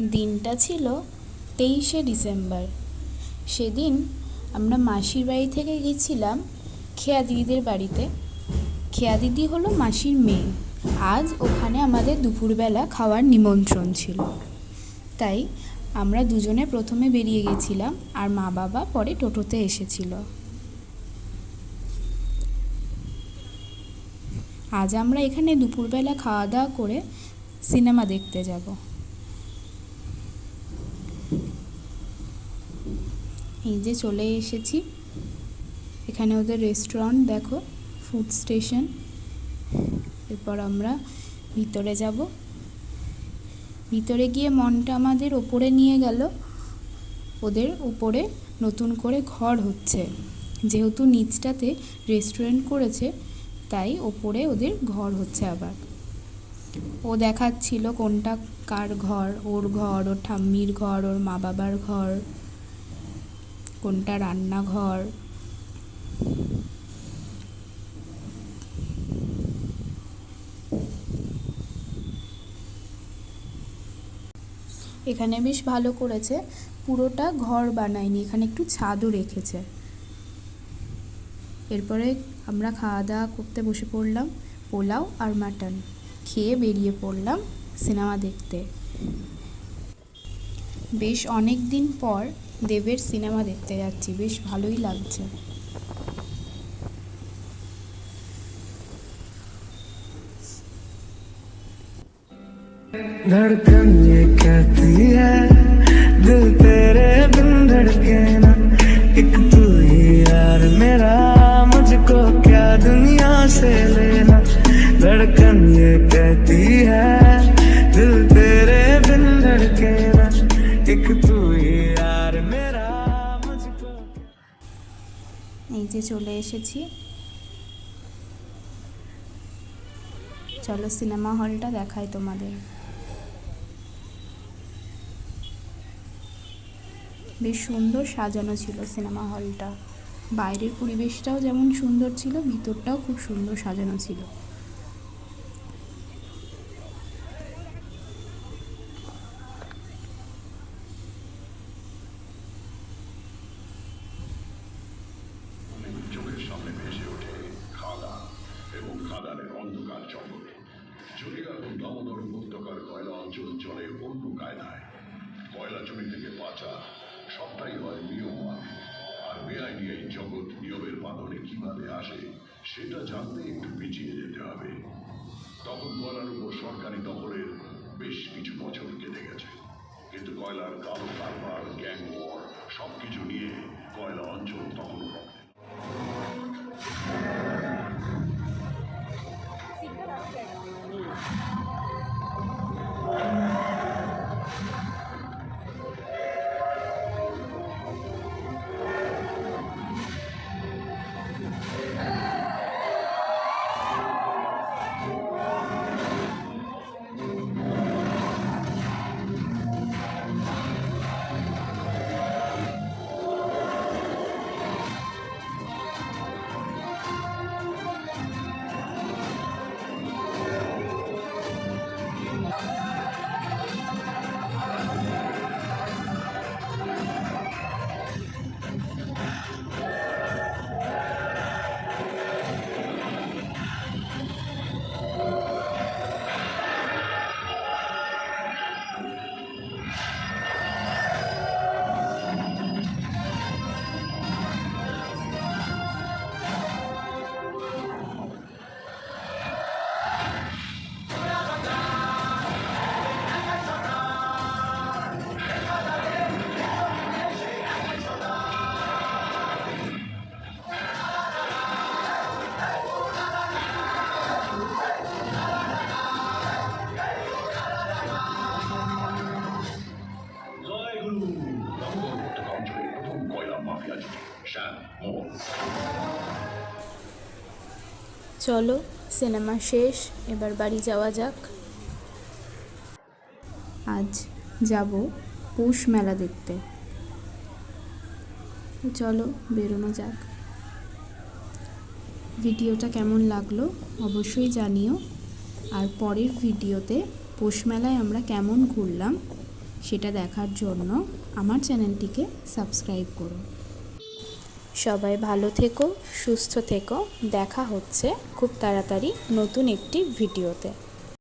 দিনটা ছিল তেইশে ডিসেম্বর। সেদিন আমরা মাসির বাড়ি থেকে গেছিলাম খেয়া দিদিদের বাড়িতে। খেয়া দিদি হলো মাসির মেয়ে। আজ ওখানে আমাদের দুপুরবেলা খাওয়ার নিমন্ত্রণ ছিল। তাই আমরা দুজনে প্রথমে বেরিয়ে গেছিলাম আর মা বাবা পরে টোটোতে এসেছিল। আজ আমরা এখানে দুপুরবেলা খাওয়া দাওয়া করে সিনেমা দেখতে যাব। এই যে চলে এসেছি। এখানে ওদের রেস্টুরেন্ট দেখো ফুড স্টেশন এরপর আমরা ভিতরে যাব। ভিতরে গিয়ে মনটা আমাদের ওপরে নিয়ে গেল। ওদের উপরে নতুন করে ঘর হচ্ছে। যেহেতু নিচটাতে রেস্টুরেন্ট করেছে, তাই ওপরে ওদের ঘর হচ্ছে আবার। ও দেখাচ্ছিল কোনটা কার ঘর, ওর ঘর, ওর ঠাম্মির ঘর, ওর মা বাবার ঘর, কোনটা রান্নাঘর। এখানে বেশ ভালো করেছে, পুরোটা ঘর বানায়নি, এখানে একটু ছাদও রেখেছে। এরপরে আমরা খাওয়া দাওয়া করতে বসে পড়লাম পোলাও আর মাটন। খেয়ে বেরিয়ে পড়লাম সিনেমা দেখতে বেশ অনেক দিন পর দেবের সিনেমা দেখতে যাচ্ছি বেশ ভালোই লাগছে धड़कन ये कहती है যে চলে এসেছি। চলো সিনেমা হলটা দেখাই তোমাদের। বেশ সুন্দর সাজানো ছিল সিনেমা হলটা। বাইরের পরিবেশটাও যেমন সুন্দর ছিল, ভিতরটাও খুব সুন্দর সাজানো ছিল। অঞ্চল চলে অন্য কায়দায় কয়লা জমি থেকে বাঁচা সবটাই হয় নিয়মমান আর বেআইনি এই জগৎ নিয়মের বাঁধনে কীভাবে আসে, সেটা জানতে একটু পিছিয়ে যেতে হবে। তখন কয়লার উপর সরকারি দখলের বেশ কিছু বছর কেটে গেছে। কিন্তু কয়লার কালো কারবার, গ্যাং ওয়ার, সবকিছু নিয়ে কয়লা অঞ্চল চলো, সিনেমা শেষ, এবার বাড়ি যাওয়া যাক। আজ যাব পৌষ মেলা দেখতে। চলো, বেরোনো যাক। ভিডিওটা কেমন লাগল অবশ্যই জানিও। আর পরের ভিডিওতে পৌষ মেলায় আমরা কেমন ঘুরলাম সেটা দেখার জন্য আমার চ্যানেলটিকে সাবস্ক্রাইব করুন সবাই ভালো থেকো সুস্থ থেকো। দেখা হচ্ছে খুব তাড়াতাড়ি নতুন একটি ভিডিওতে।